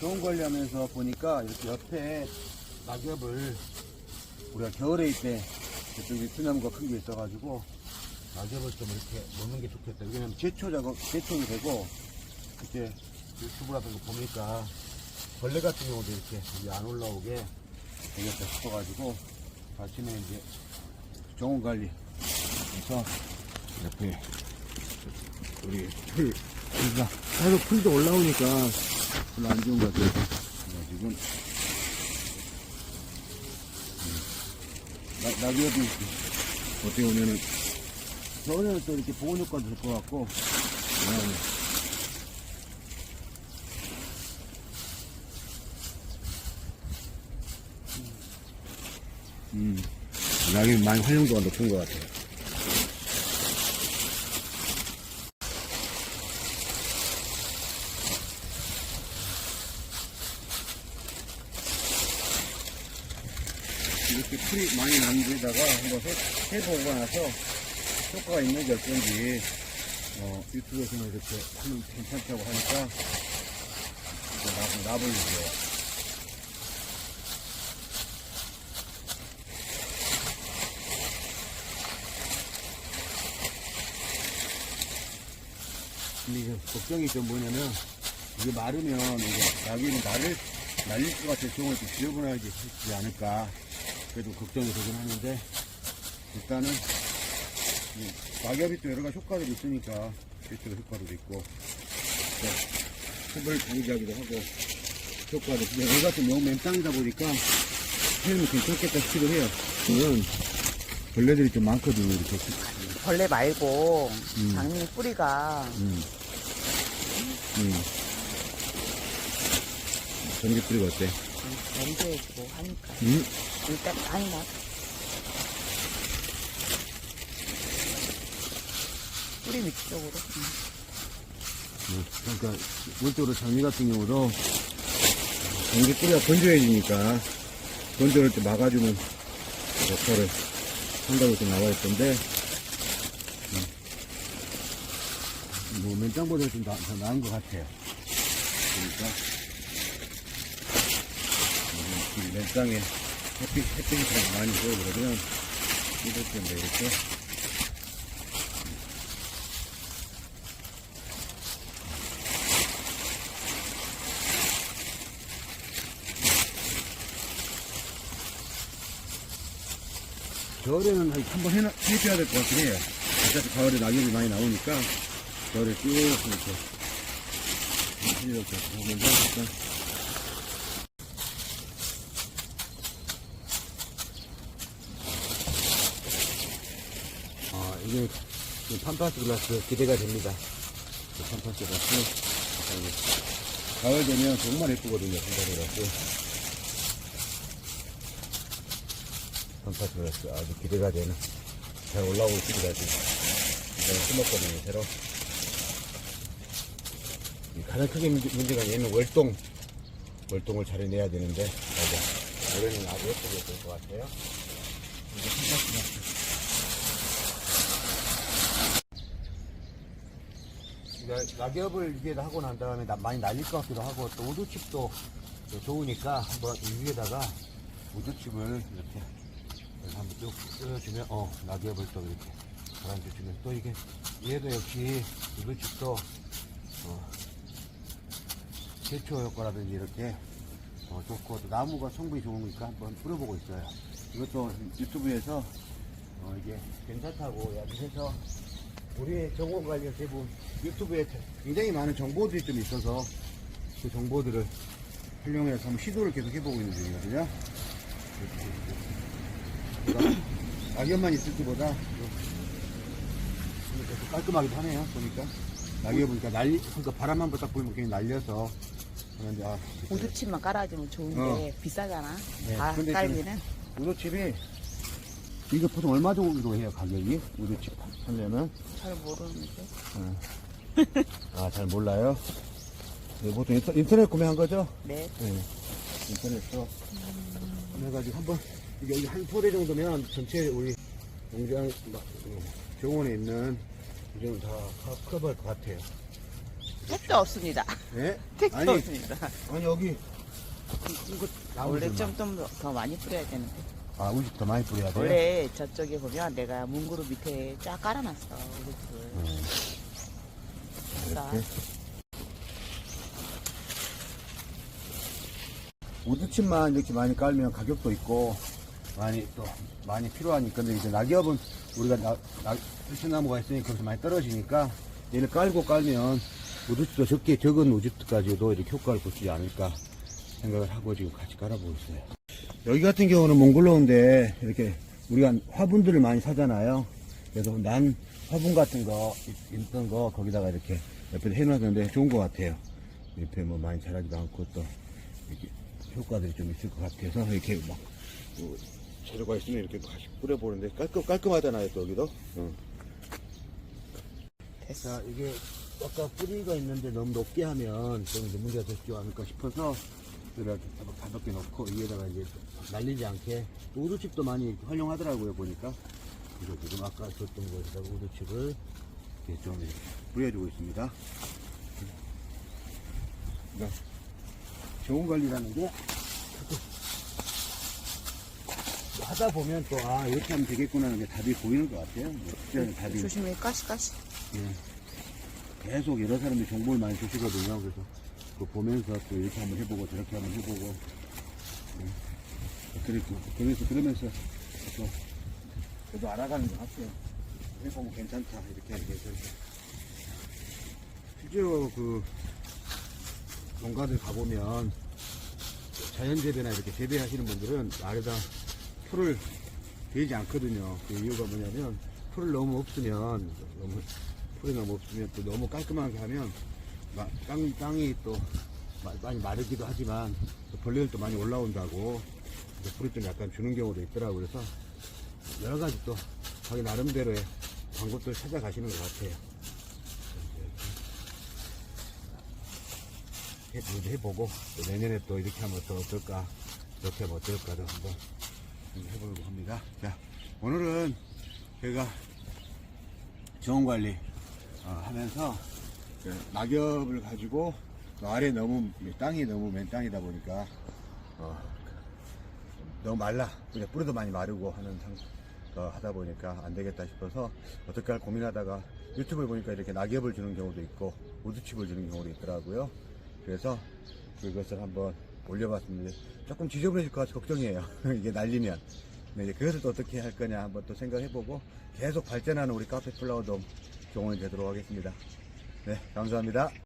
좋은 관리하면서 보니까 이렇게 옆에 낙엽을 우리가 겨울에 있때 저쪽에 소나무가 큰 게 있어가지고 낙엽을 좀 이렇게 놓는 게 좋겠다. 왜냐면 제초 작업, 제초이 되고 이렇게 유튜브 같은 거 보니까 벌레 같은 경우도 이렇게 여기 안 올라오게 되겠다 싶어가지고 아침에 이제 정원 관리 그래서 옆에 우리 풀 그러니까 계속 풀도 올라오니까 별로 안 좋은 것 같아요. 그래가지고 음, 나, 낙엽이 어떻게 보면은 겨울에는 또 이렇게 보온 효과도 될것 같고. 그다음에 음, 낙엽이 많이 활용도가 높은 것 같아요. 이렇게 풀이 많이 난 데다가 한번 해, 해보고 나서 효과가 있는지 어쩐지 어, 유튜브에서는 이렇게 하면 괜찮다고 하니까 이제 나, 나보려고요. 근데 이제 걱정이 좀 뭐냐면 이게 마르면 이제 나귀는 나를 날릴 것 같아 종을 좀 하지 않을까 그래도 걱정이 되긴 하는데 일단은 이 낙엽이 또 여러 가지 효과들이 있으니까 실제로 효과도 있고 흡을 방지하기도 하고 효과도 근데 여기 같은 너무 맨땅이다 보니까 해면 괜찮겠다 싶기도 해요 지금 벌레들이 좀 많거든요 이렇게 벌레 말고 음. 장미 뿌리가 음. 음. 전기 뿌리가 어때? 냄새고 하니까 음? 일단 많이 나. 뿌리 위쪽으로. 음. 음, 그러니까 물적으로 장미 같은 경우도 전기 뿌리가 건조해지니까 건조할 때 막아주는 역할을 한다고 이렇게 나와 있던데 음. 뭐 맨땅보다 좀 나, 더 나은 것 같아요 그러니까 음, 이 맨땅에 햇빛, 햇빛이 좀 많이 보여버리면 이럴 텐데 이렇게 겨울에는 한- 한번 해놔, 해줘야 될 것 같긴 해요. 어차피 가을에 낙엽이 많이 나오니까, 겨울에 쭉 이렇게, 이렇게 보면서, 일단, 이게, 이 판파스 글라스 기대가 됩니다. 이 판파스 글라스. 가을 되면 정말 예쁘거든요, 판파스 글라스. 판파스 글라스 아주 기대가 되는. 잘 올라오고 있습니다, 지금. 제가 심었거든요, 새로. 이 가장 크게 문제, 문제가 얘는 월동. 월동을 잘 해내야 되는데, 맞아. 올해는 아주 예쁘게 될 것 같아요. 이제 판파스 글라스. 그러니까 낙엽을 위에다 하고 난 다음에 나- 많이 날릴 것 같기도 하고 또 우두칩도 또 좋으니까 한번 이 위에다가 우두칩을 이렇게 그래서 한번 쭉 뿌려주면 어 낙엽을 또 이렇게 가라앉혀주면 또 이게 얘도 역시 우두칩도 어, 제초 효과라든지 이렇게 어, 좋고 또 나무가 성분이 좋으니까 한번 뿌려보고 있어요. 이것도 유튜브에서 어, 이게 괜찮다고 이야기해서 우리 정보 관련 대부분 유튜브에 굉장히 많은 정보들이 좀 있어서 그 정보들을 활용해서 한번 시도를 계속 해보고 있는 중이거든요. 그러니까 낙엽만 있을 때보다 좀 깔끔하기도 하네요. 보니까 낙엽 보니까 날리, 그러니까 바람만 딱 불면 그냥 날려서 그런데 아, 우두칩만 깔아주면 좋은데 어. 비싸잖아. 네, 다 근데 깔기는. 우도칩이 이거 보통 얼마 정도 해요 가격이 우도칩 하려면? 잘 모르는데. 아, 잘 몰라요? 네, 보통 인터, 인터넷 구매한 거죠? 네. 네. 인터넷에서 구매해가지고 한번, 이게 여기 한 포대 정도면 전체 우리 농장, 막, 어, 정원에 있는 이 정도 다 커- 커버할 것 같아요. 택도 없습니다. 예? 택도 아니, 없습니다. 아니, 여기, 이거 원래 나오지 마. 좀더 많이 뿌려야 되는데. 아, 더 많이 뿌려야 돼요? 원래 저쪽에 보면 내가 문구루 밑에 쫙 깔아놨어. 우리집을. 음, 자, 이렇게. 우드칩만 이렇게 많이 깔면 가격도 있고 많이 또 많이 필요하니까 근데 이제 낙엽은 우리가 나, 나, 들추나무가 있으니까 거기서 많이 떨어지니까 얘를 깔고 깔면 우드칩도 적게 적은 우드칩까지도 이렇게 효과를 볼수 있지 않을까 생각을 하고 지금 같이 깔아보고 있어요. 여기 같은 경우는 몽골로운데 이렇게 우리가 화분들을 많이 사잖아요. 그래서 난 화분 같은 거 있- 있던 거 거기다가 이렇게 옆에 해놨는데 좋은 것 같아요. 옆에 뭐 많이 자라지도 않고 또 이렇게 효과들이 좀 있을 것 같아서 이렇게 막뭐 재료가 있으면 이렇게 같이 뿌려보는데 깔끔 깔끔하잖아요 또 여기도. 어. 됐어. 자 이게 아까 뿌리가 있는데 너무 높게 하면 좀 문제가 되지 않을까 싶어서 이렇게 가볍게 넣고 위에다가 이제 날리지 않게 또 우두칩도 많이 활용하더라고요 보니까 그래서 지금 아까 줬던 곳에다가 우두칩을 이렇게 좀 이렇게 뿌려주고 있습니다. 네. 좋은 관리라는 게 하다 보면 또 아 이렇게 하면 되겠구나 하는 게 답이 보이는 것 같아요. 뭐, 진짜 답이 조심히 까시 까시. 예. 계속 여러 사람들이 정보를 많이 주시거든요. 그래서 그 보면서 또 이렇게 한번 해보고 저렇게 한번 해보고. 예. 그래서, 그래서 그러면서 또 저도 알아가는 것 같아요. 해보면 괜찮다. 이렇게. 그래서 실제로 그 농가들 가보면 자연재배나 이렇게 재배하시는 분들은 아래다 풀을 대지 않거든요. 그 이유가 뭐냐면 풀을 너무 없으면 너무 풀이 너무 없으면 또 너무 깔끔하게 하면 마- 땅, 땅이 또 마- 많이 마르기도 하지만 또 벌레들도 많이 올라온다고 풀이 좀 약간 주는 경우도 있더라고요. 그래서 여러 가지 또 자기 나름대로의 방법들 찾아가시는 것 같아요. 이렇게 해- 해보고 또 내년에 또 이렇게 하면 또 어떨까 이렇게 하면 어떨까도 한번 해보려고 합니다. 자 오늘은 제가 정원관리 어, 하면서 그 낙엽을 가지고 또 아래 너무 땅이 너무 맨 땅이다 보니까 어, 너무 말라. 그냥 뿌리도 많이 마르고 하는 상 어, 하다 보니까 안 되겠다 싶어서 어떻게 할 고민하다가 유튜브를 보니까 이렇게 낙엽을 주는 경우도 있고 우드칩을 주는 경우도 있더라고요. 그래서 그것을 한번 올려봤습니다. 조금 지저분해질 것 같아서 걱정이에요. 이게 날리면. 네, 이제 그것을 또 어떻게 할 거냐 한번 또 생각해보고 계속 발전하는 우리 카페 플라워돔 경원이 되도록 하겠습니다. 네, 감사합니다.